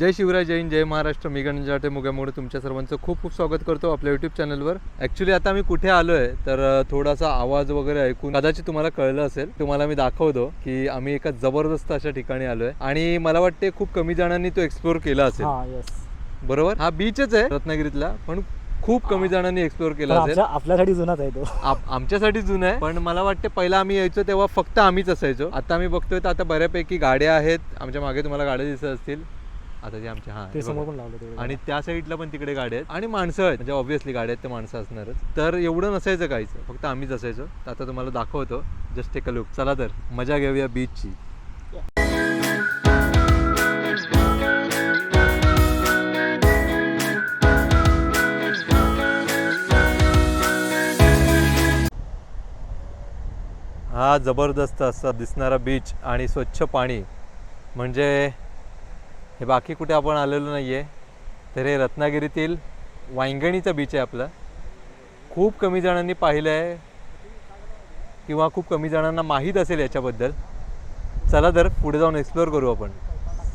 जय शिवराय जय हिंद जय महाराष्ट्र. मी गणेश जाटे मुगामुळे तुमच्या सर्वांचं खूप खूप स्वागत करतो आपल्या यूट्यूब चॅनलवर ॲक्च्युली आता मी कुठे आलो आहे तर थोडासा आवाज वगैरे ऐकून कदाचित तुम्हाला कळलं असेल तुम्हाला मी दाखवतो की आम्ही एका जबरदस्त अशा ठिकाणी आलो आहे आणि मला वाटते खूप कमी जणांनी तो एक्सप्लोर केला असेल. हा बरोबर? हा बीचच आहे रत्नागिरीतला पण खूप कमी जणांनी एक्सप्लोर केला असेल. आपल्यासाठी जुनाच आहे तो. आमच्यासाठी जुनं आहे पण मला वाटते पहिला आम्ही यायचो तेव्हा फक्त आम्हीच असायचो. आता आम्ही बघतोय तर आता बऱ्यापैकी गाड्या आहेत. आमच्या मागे तुम्हाला गाड्या दिसत असतील. आता ते आमच्या हा ते समोर. पण लावलं आणि त्या साईडला पण तिकडे गाड्या आहेत. आणि माणसं आहेत. म्हणजे ऑब्व्हियसली गाड्या आहेत ते माणसं असणारच. तर एवढं नसायचं काहीच. फक्त आम्हीच असायचो. तर आता तुम्हाला दाखवतो. जस्ट अ लुक चला तर मजा घेऊया बीचची हा जबरदस्त असा दिसणारा बीच आणि स्वच्छ पाणी. म्हणजे हे बाकी कुठे आपण आलेलो नाही आहे तर हे रत्नागिरीतील वांगणीचा बीच आहे आपला. खूप कमी जणांनी पाहिलं आहे किंवा खूप कमी जणांना माहीत असेल याच्याबद्दल. चला तर पुढे जाऊन एक्सप्लोअर करू आपण.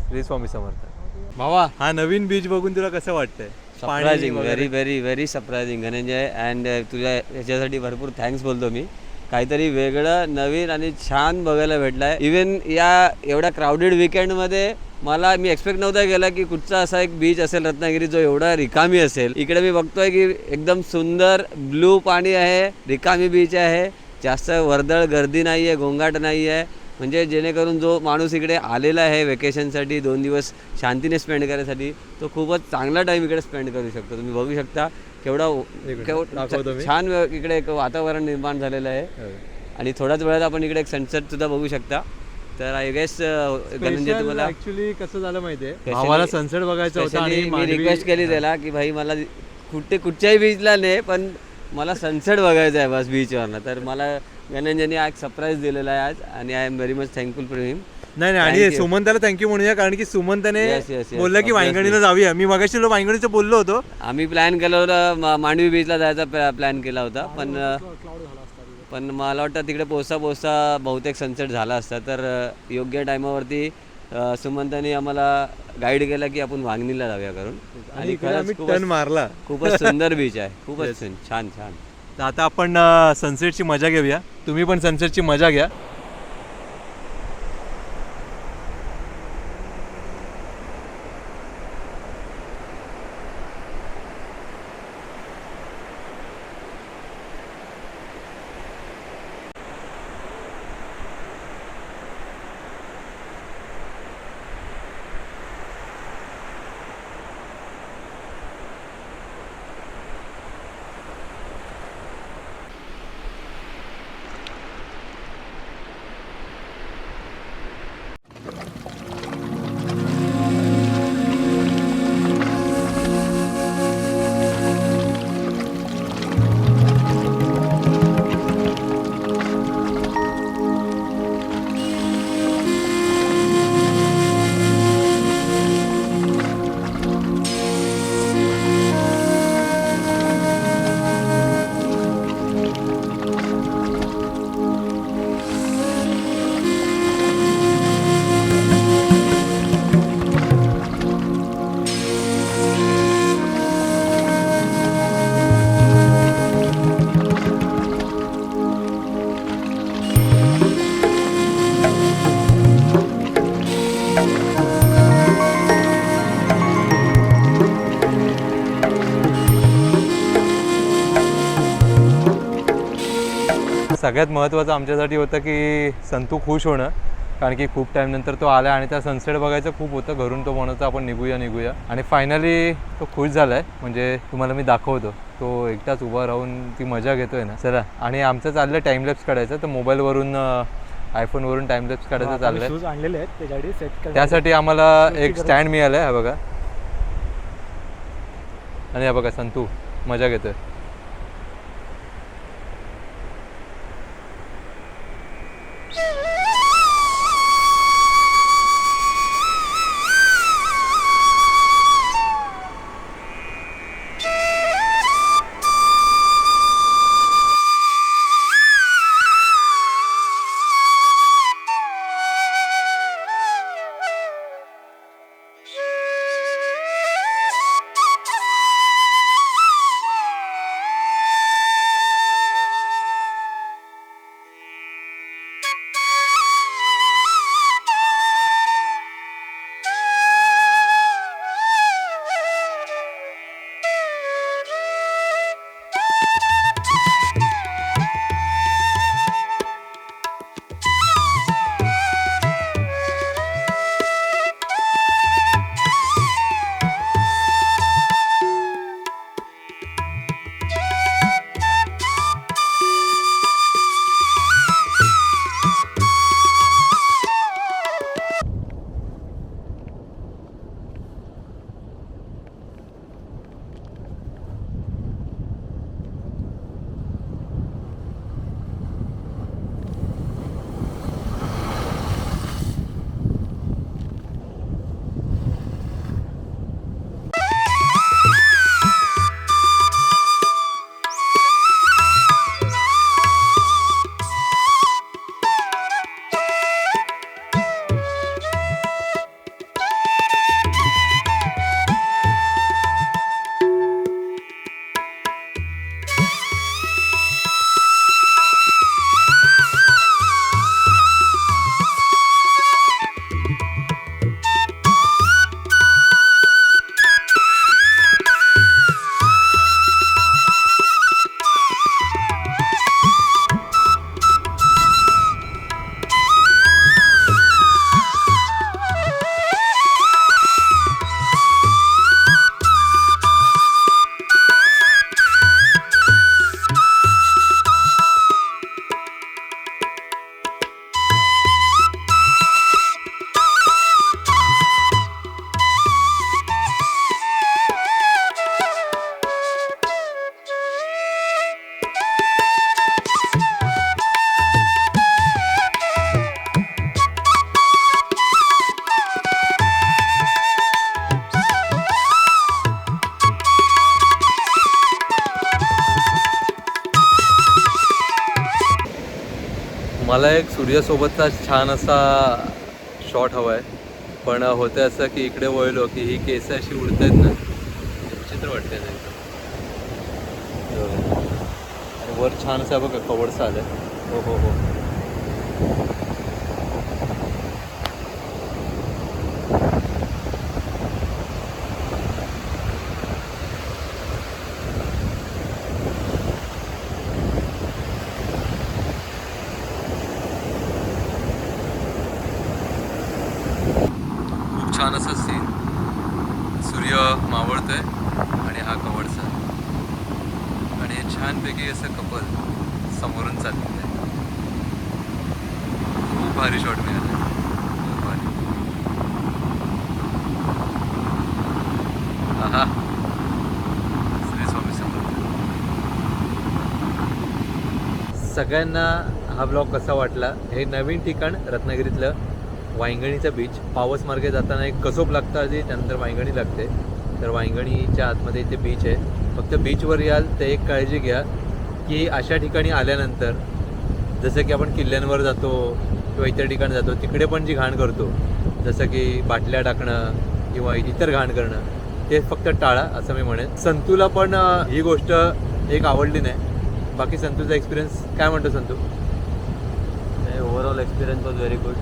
श्री स्वामी समर्थ. भावा हा नवीन बीच बघून तुला कसं वाटतंय? Surprising very very very surprising Dhananjay and तुझ्या ह्याच्यासाठी भरपूर थँक्स बोलतो मी. काहीतरी वेगळं नवीन आणि छान बघायला भेटलं आहे इवन या एवढ्या क्राऊडेड विकेंडमध्ये मला मी एक्सपेक्ट नव्हता केला की कुठचा असा एक बीच असेल रत्नागिरी जो एवढा रिकामी असेल. इकडे मी बघतोय की एकदम सुंदर ब्लू पाणी आहे रिकामी बीच आहे. जास्त वर्दळ गर्दी नाही आहे गोंगाट नाही आहे म्हणजे जेणेकरून जो माणूस इकडे आलेला आहे वेकेशनसाठी दोन दिवस शांतीने स्पेंड करण्यासाठी तो खूपच चांगला टाईम इकडे स्पेंड करू शकतो. तुम्ही बघू शकता केवढा. छान इकडे एक वातावरण निर्माण झालेलं आहे. आणि थोड्याच वेळात आपण इकडे एक सनसेट सुद्धा बघू शकता. तर आय गेस धनंजय तुम्हाला ऍक्च्युली कसं झालं माहितीये? भावाला सनसेट बघायचा होता आणि मी रिक्वेस्ट केली त्याला की भाई मला कुठे कुठच्याही बीचला नाही पण मला सनसेट बघायचा आहे बस बीचवरनं तर मला गणंजनी आज सरप्राईज दिलेला आहे आज आणि I am very much thankful for him नाही नाही आणि. सुमंताला थँक्यू म्हणूया कारण की सुमंताने बोललं की. वांगणीला जाऊया. मी मगाशी वांगणीचं बोललो होतो. आम्ही प्लॅन केलं होतं मांडवी बीचला जायचा प्लॅन केला होता पण अ, पण मला वाटतं तिकडे पोचता पोचता बहुतेक सनसेट झाला असता. तर योग्य टायमावरती सुमंताने आम्हाला गाईड केला की आपण वांगणीला जाऊया करून. आणि टर्न मारला. खूपच सुंदर बीच आहे. खूपच छान छान. तर आता आपण सनसेटची मजा घेऊया. तुम्ही पण सनसेटची मजा घ्या. सगळ्यात महत्त्वाचं आमच्यासाठी होतं की संतू खुश होणं कारण की खूप टाईम नंतर तो आला आणि त्या सनसेट बघायचं खूप होतं. घरून तो म्हणत आपण निघूया निघूया. आणि फायनली तो खुश झाला आहे म्हणजे तुम्हाला मी दाखवतो. तो एकटाच उभा राहून ती मजा घेतोय ना. चला. आणि आमचं चाललं टाईमलॅप्स काढायचं. तर मोबाईलवरून आयफोनवरून टाईमलॅप्स काढायचं चाललंय. आणलेले आहेत. त्यासाठी आम्हाला एक स्टँड मिळालं आहे हा बघा. आणि हा बघा संतू. मजा घेतोय. एक सूर्यासोबतचा छान असा शॉट हवा आहे पण होतं असं की इकडे वळलो की ही केस अशी उडत आहेत ना विचित्र वाटते. आणि वर छान असं बघा कवडचं आलं हो हो हो. छान असं सीन सूर्य मावळतोय आणि हा कवडचा आणि हे छानपैकी असं कपल समोरून चाललेलं आहे. खूप भारी शॉट मिळाला. खूप भारी. श्री स्वामी समर्थ. सगळ्यांना हा ब्लॉग कसा वाटला? हे नवीन ठिकाण रत्नागिरीतलं वायंगणीचा बीच पावस मार्गे जाताना एक कसोप लागतं आधी त्यानंतर वायंगणी लागते. तर वायंगणीच्या आतमध्ये इथे बीच आहे. फक्त बीचवर याल तर एक काळजी घ्या की अशा ठिकाणी आल्यानंतर जसं की आपण किल्ल्यांवर जातो किंवा इतर ठिकाणी जातो तिकडे पण जी घाण करतो जसं की बाटल्या टाकणं किंवा इतर घाण करणं ते फक्त टाळा असं मी म्हणेन. संतूला पण ही गोष्ट एक आवडली नाही. बाकी संतूचा एक्सपिरियन्स काय म्हणतो Santu? Overall experience was very good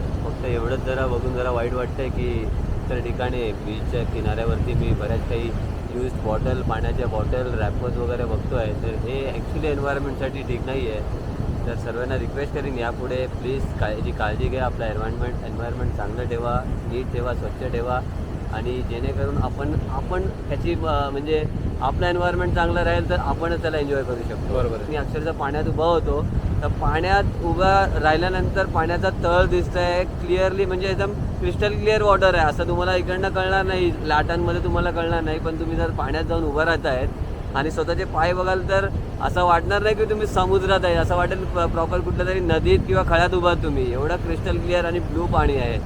फक्त एवढंच जरा बघून जरा वाईट वाटतंय की इतर ठिकाणी बीचच्या किनाऱ्यावरती मी बऱ्याच काही यूज बॉटल पाण्याच्या बॉटल रॅपर्स वगैरे बघतो आहे तर हे ॲक्च्युली एन्व्हायरमेंटसाठी ठीक नाही आहे तर सर्वांना रिक्वेस्ट करीन यापुढे प्लीज काळजी काळजी घ्या. आपलं एन्व्हायरमेंट एन्व्हायरमेंट चांगलं ठेवा नीट ठेवा स्वच्छ ठेवा. आणि जेणेकरून आपण आपण त्याची म्हणजे आपलं एन्व्हायरमेंट चांगलं राहील तर आपणच त्याला एन्जॉय करू शकतो. बरोबर. मी अक्षरशः पाण्यात उभा होतो. तर पाण्यात उभा राहिल्यानंतर पाण्याचा तळ दिसतंय. क्लिअरली म्हणजे एकदम क्रिस्टल क्लिअर वॉटर आहे. असं तुम्हाला इकडनं कळणार नाही. लाटांमध्ये तुम्हाला कळणार नाही. पण तुम्ही जर पाण्यात जाऊन उभं राहत आहेत आणि स्वतःचे पाय बघाल तर असं वाटणार नाही की तुम्ही समुद्रात आहे. असं वाटेल प्रॉपर कुठल्या तरी नदीत किंवा खळ्यात उभा तुम्ही. एवढं क्रिस्टल क्लिअर आणि ब्लू पाणी आहे.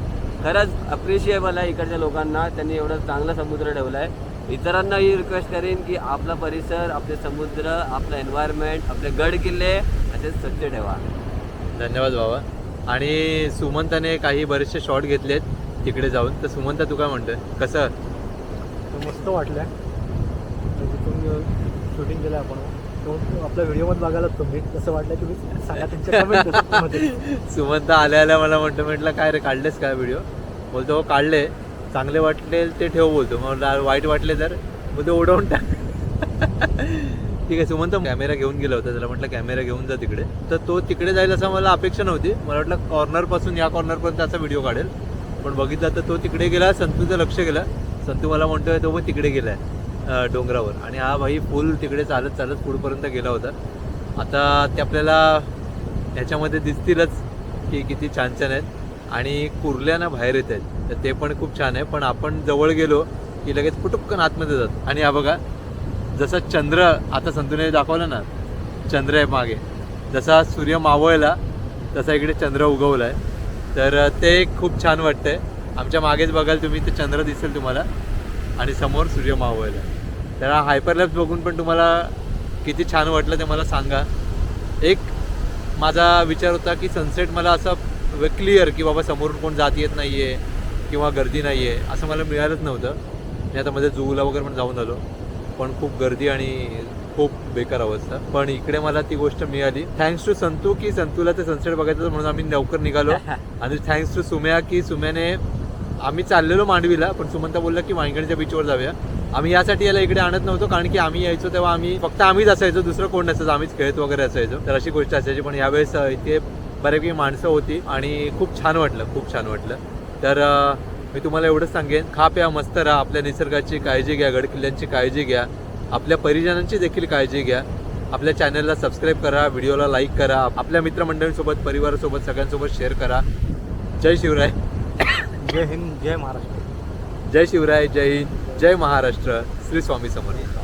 खरंच अप्रिशिएबल आहे इकडच्या लोकांना. त्यांनी एवढं चांगला समुद्र ठेवला आहे इतरांना ही रिक्वेस्ट करेन की आपला परिसर आपले समुद्र आपलं एन्व्हायरमेंट आपले गड किल्ले असे स्वच्छ ठेवा. धन्यवाद बाबा. आणि सुमंताने काही बरेचसे शॉट घेतलेत तिकडे जाऊन. तर सुमंता तू काय म्हणतोय? कसं? मस्त वाटलं तिथून शूटिंग केलं आपण. तो आपल्या व्हिडिओमध्ये बघायला तुम्ही. कसं वाटलं तुम्ही? सांगा तुमच्या कमेंट सुमंत आल्या आल्या मला म्हणतो म्हटलं काय रे काढलेस काय व्हिडिओ बोलतो हो काढले. चांगले वाटले ते ठेव बोलतो. मग वाईट वाटले तर. बोलतो उडवून टाक. ठीक आहे सुमंत कॅमेरा घेऊन गेला होता त्याला म्हटलं कॅमेरा घेऊन जा तिकडे. तर तो तिकडे जाईल असं मला अपेक्षा नव्हती. मला वाटलं कॉर्नरपासून या कॉर्नरपर्यंत असा व्हिडिओ काढेल. पण बघितला तर तो तिकडे गेला संतूचं लक्ष गेलं संतू मला म्हणतोय तो पण तिकडे गेलाय आहे डोंगरावर. आणि हा भाई फुल तिकडे चालत चालत पुढपर्यंत गेला होता. आता ते आपल्याला ह्याच्यामध्ये दिसतीलच की किती छान छान आहेत. आणि कुर्ल्या ना बाहेर येत आहेत. तर ते पण खूप छान आहे. पण आपण जवळ गेलो की लगेच पुटुक्कन आतमध्ये जात. आणि हा बघा जसं चंद्र आता संतूने दाखवलं ना चंद्र आहे मागे. जसा सूर्य मावळला तसा इकडे चंद्र उगवला आहे तर ते खूप छान वाटतंय. आमच्या मागेच बघाल तुम्ही ते चंद्र दिसेल तुम्हाला. आणि समोर सूर्य मावळला तर हा हायपरलॅप्स बघून पण तुम्हाला किती छान वाटलं ते मला सांगा. एक माझा विचार होता की सनसेट मला असं क्लिअर की बाबा समोरून कोण जात येत नाही आहे किंवा गर्दी नाही आहे असं मला मिळालंच नव्हतं. मी आता मध्ये जूला वगैरे पण जाऊन आलो. पण खूप गर्दी आणि खूप बेकार अवस्था. पण इकडे मला ती गोष्ट मिळाली. थँक्स टू संतू की संतूला ते सनसेट बघायचं म्हणून आम्ही लवकर निघालो. आणि थँक्स टू सुम्या की सुम्याने आम्ही चाललेलो मांडवीला पण सुमंता बोलला की वांगणीच्या बीचवर जाऊया. आम्ही यासाठी याला इकडे आणत नव्हतो कारण की आम्ही यायचो तेव्हा आम्ही फक्त आम्हीच असायचो दुसरं कोण नसायचं आम्हीच खेळत वगैरे असायचो. तर अशी गोष्ट असायची पण यावेळेस इथे बऱ्यापैकी माणसं होती आणि खूप छान वाटलं खूप छान वाटलं. तर मी तुम्हाला एवढंच सांगेन खा प्या मस्त राहा. आपल्या निसर्गाची काळजी घ्या गडकिल्ल्यांची काळजी घ्या. आपल्या परिजनांची देखील काळजी घ्या. आपल्या चॅनलला सबस्क्राईब करा व्हिडिओला लाईक करा. आपल्या मित्रमंडळींसोबत परिवारासोबत सगळ्यांसोबत शेअर करा. जय शिवराय. जय हिंद जय महाराष्ट्र. जय शिवराय जय हिंद जय महाराष्ट्र. श्री स्वामी समर्थ.